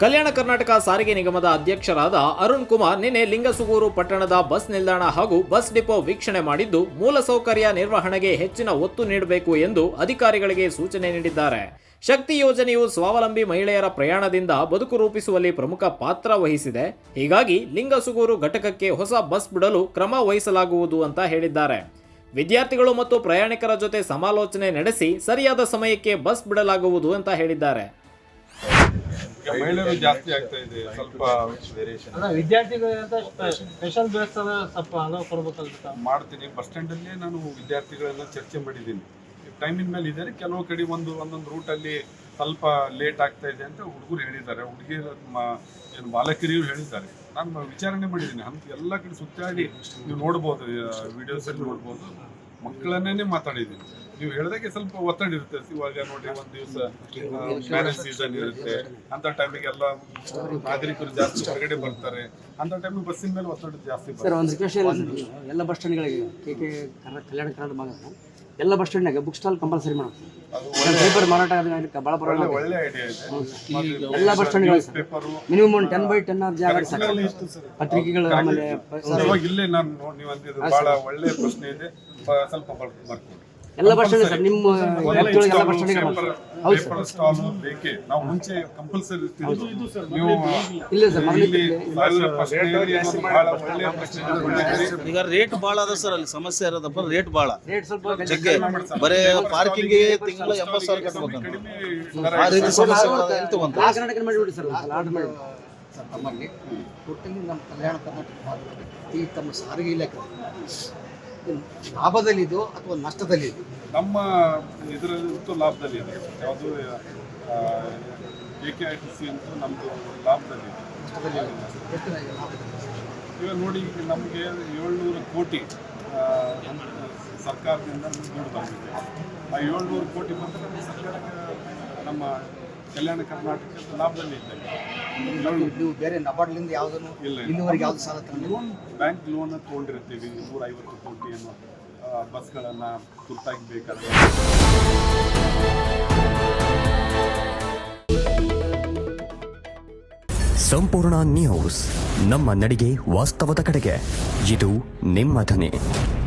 ಕಲ್ಯಾಣ ಕರ್ನಾಟಕ ಸಾರಿಗೆ ನಿಗಮದ ಅಧ್ಯಕ್ಷರಾದ ಅರುಣ್ ಕುಮಾರ್ ನಿನ್ನೆ ಲಿಂಗಸುಗೂರು ಪಟ್ಟಣದ ಬಸ್ ನಿಲ್ದಾಣ ಹಾಗೂ ಬಸ್ ಡಿಪೋ ವೀಕ್ಷಣೆ ಮಾಡಿದ್ದು ಮೂಲಸೌಕರ್ಯ ನಿರ್ವಹಣೆಗೆ ಹೆಚ್ಚಿನ ಒತ್ತು ನೀಡಬೇಕು ಎಂದು ಅಧಿಕಾರಿಗಳಿಗೆ ಸೂಚನೆ ನೀಡಿದ್ದಾರೆ. ಶಕ್ತಿ ಯೋಜನೆಯು ಸ್ವಾವಲಂಬಿ ಮಹಿಳೆಯರ ಪ್ರಯಾಣದಿಂದ ಬದುಕು ರೂಪಿಸುವಲ್ಲಿ ಪ್ರಮುಖ ಪಾತ್ರ ವಹಿಸಿದೆ. ಹೀಗಾಗಿ ಲಿಂಗಸುಗೂರು ಘಟಕಕ್ಕೆ ಹೊಸ ಬಸ್ ಬಿಡಲು ಕ್ರಮ ವಹಿಸಲಾಗುವುದು ಅಂತ ಹೇಳಿದ್ದಾರೆ. ವಿದ್ಯಾರ್ಥಿಗಳು ಮತ್ತು ಪ್ರಯಾಣಿಕರ ಜೊತೆ ಸಮಾಲೋಚನೆ ನಡೆಸಿ, ಸರಿಯಾದ ಸಮಯಕ್ಕೆ ಬಸ್ ಬಿಡಲಾಗುವುದು ಅಂತ ಹೇಳಿದ್ದಾರೆ. ಮಹಿಳೆಯರು ಜಾಸ್ತಿ ಆಗ್ತಾ ಇದೆ ಸ್ವಲ್ಪ ವೇರಿಯೇಷನ್ ವಿದ್ಯಾರ್ಥಿಗಳಿಗಂತ ಸ್ಪೆಷಲ್ ಬೇಸ್ ಸ್ವಲ್ಪ ಅನುವು ಮಾಡ್ತೀನಿ. ಬಸ್ ಸ್ಟ್ಯಾಂಡಲ್ಲೇ ನಾನು ವಿದ್ಯಾರ್ಥಿಗಳೆಲ್ಲ ಚರ್ಚೆ ಮಾಡಿದ್ದೀನಿ. ಟೈಮಿನ ಮೇಲೆ ಇದ್ದಾರೆ. ಕೆಲವು ಕಡೆ ಒಂದು ಒಂದೊಂದು ರೂಟಲ್ಲಿ ಸ್ವಲ್ಪ ಲೇಟ್ ಆಗ್ತಾ ಇದೆ ಅಂತ ಹುಡುಗರು ಹೇಳಿದ್ದಾರೆ. ಹುಡುಗಿಯರ ಏನು ಬಾಲಕಿರಿಯರು ಹೇಳಿದ್ದಾರೆ. ನಾನು ವಿಚಾರಣೆ ಮಾಡಿದ್ದೀನಿ. ಅಂತ ಎಲ್ಲ ಕಡೆ ಸುತ್ತಾಡಿ ನೀವು ನೋಡ್ಬೋದು ವಿಡಿಯೋಸಲ್ಲಿ ನೋಡ್ಬೋದು. ಮಕ್ಕಳನ್ನೇ ಮಾತಾಡಿದ್ದೀನಿ. ನೀವು ಹೇಳಿದಾಗೆ ಸ್ವಲ್ಪ ಒತ್ತಡ ಇರುತ್ತೆ. ಇವಾಗ ನೋಡಿ ಒಂದು ದಿವಸ ಮ್ಯಾರೇಜ್ ಸೀಸನ್ ಇರುತ್ತೆ. ಅಂತ ಟೈಮಿಗೆ ಎಲ್ಲ ನಾಗರಿಕರು ಜಾಸ್ತಿ ಹೊರಗಡೆ ಬರ್ತಾರೆ. ಅಂತ ಟೈಮಿಗೆ ಬಸ್ಸಿನ ಮೇಲೆ ಒತ್ತಡ ಜಾಸ್ತಿ ಸರ್ ಒಂದು ಎಲ್ಲ ಬಸ್ ಸ್ಟ್ಯಾಂಡ್ಗಳಿಗೆ ಕೆ ಕೆ ಕಲ್ಯಾಣ ಕರ್ನಾಟಕ ಎಲ್ಲ ಬಸ್ ಸ್ಟ್ಯಾಂಡ್ನಾಗ ಬುಕ್ ಸ್ಟಾಲ್ ಕಂಪಲ್ಸರಿ ಮಾಡಬೇಕು ಅದು ಪೇಪರ್ ಮಾರಾಟ ಭಾಳ ಒಳ್ಳೆ ಬರೋಲ್ಲ ಒಳ್ಳೆ ಐಡಿಯಾ ಇದೆ. ಎಲ್ಲ ಬಸ್ ಸ್ಟ್ಯಾಂಡ್ಗಳು ಸರ್. ಮಿನಿಮಮ್ ಒಂದು ಟೆನ್ ಬೈ ಟೆನ್ ಆರ್ ಜಾಗ ಸಾಕು. ಪತ್ರಿಕೆಗಳು ಆಮೇಲೆ ಇಲ್ಲೇ ನಾನು ನೋಡಿ ನೀವು ಅಂತಿದ್ದು ಬಹಳ ಒಳ್ಳೆ ಪ್ರಶ್ನೆ ಇದೆ. ಸ್ವಲ್ಪ ಎಲ್ಲ ಬಸ್ ಸ್ಟ್ಯಾಂಡ್ ಸರ್ ನಿಮ್ಮ ವ್ಯಾಪ್ತಿಯೊಳಗೆ ಎಲ್ಲ ಬಸ್ ಸ್ಟ್ಯಾಂಡ್ಗೆ ಹೌದು ಸರ್. ಸ್ಟಾಲ್ ಬೇಕೇ? ನಾವು ಮುಂಚೆ ಕಂಪಲ್ಸರಿ ನೀವು ಇಲ್ಲ. ಸರ್ ಈಗ ರೇಟ್ ಭಾಳ ಅದ ಸರ್ ಅಲ್ಲಿ ಸಮಸ್ಯೆ ಇರೋದಪ್ಪ ರೇಟ್ ಭಾಳ ರೇಟ್ ಸ್ವಲ್ಪ ಜಗ್ಗೆ. ಬರೇ ಪಾರ್ಕಿಂಗ್ ತಿಂಗಳ ಎಂಬತ್ತು ಸಾವಿರ ಕಟ್ಟಬೇಕಂತ ಆ ರೀತಿ ಸಮಸ್ಯೆ ತಗೊಂತ ಮಾಡಿಬಿಡಿ ಸರ್ ಆರ್ಡರ್ ಮಾಡಿ ಸರ್ ತಮ್ಮಲ್ಲಿ ಒಟ್ಟಿನಲ್ಲಿ ನಮ್ಮ ಕಲ್ಯಾಣ ಕರ್ನಾಟಕ ಭಾಗದಲ್ಲಿ ಈ ತಮ್ಮ ಸಾರಿಗೆ ಇಲಾಖೆ ಲಾಭದಲ್ಲಿದೆಯೋ ಅಥವಾ ನಷ್ಟದಲ್ಲಿ ನಮ್ಮ ಇದರಲ್ಲಂತೂ ಲಾಭದಲ್ಲಿ ಇದೆ. ಯಾವುದು A K I T C ಅಂತೂ ನಮ್ಮದು ಲಾಭದಲ್ಲಿ ಇವಾಗ ನೋಡಿ ಈಗ ನಮಗೆ ಏಳ್ನೂರು ಕೋಟಿ ಸರ್ಕಾರದಿಂದ ದುಡ್ಡು ಬಂದಿದೆ. ಆ ಏಳ್ನೂರು ಕೋಟಿ ಮಾತ್ರ ನಮ್ಮ ಸರ್ಕಾರಕ್ಕೆ ನಮ್ಮ ಕಲ್ಯಾಣ ಕರ್ನಾಟಕ ಲಾಭದಲ್ಲಿ ಇದೆ ನೀವು- ಬೇರೆ ನಬಾರ್ಡ್ಲಿಂದ ಯಾವುದನ್ನು ಇಲ್ಲ. ಇಲ್ಲಿವರೆಗೆ ಯಾವ್ದು ಸಾಲ ಲೋನ್ ಬ್ಯಾಂಕ್ ಲೋನ್ ತೊಗೊಂಡಿರ್ತೀವಿ. ನೂರ ಐವತ್ತು ಕೋಟಿ ಅನ್ನೋ ಬಸ್ಗಳನ್ನ ಬಸ್ಗಳನ್ನು ತುರ್ತಾಗಿ ಬೇಕಾದ್ರೆ. ಸಂಪೂರ್ಣ ನ್ಯೂಸ್ ನಮ್ಮ ನಡಿಗೆ ವಾಸ್ತವದ ಕಡೆಗೆ. ಇದು ನಿಮ್ಮ ಧ್ವನಿ.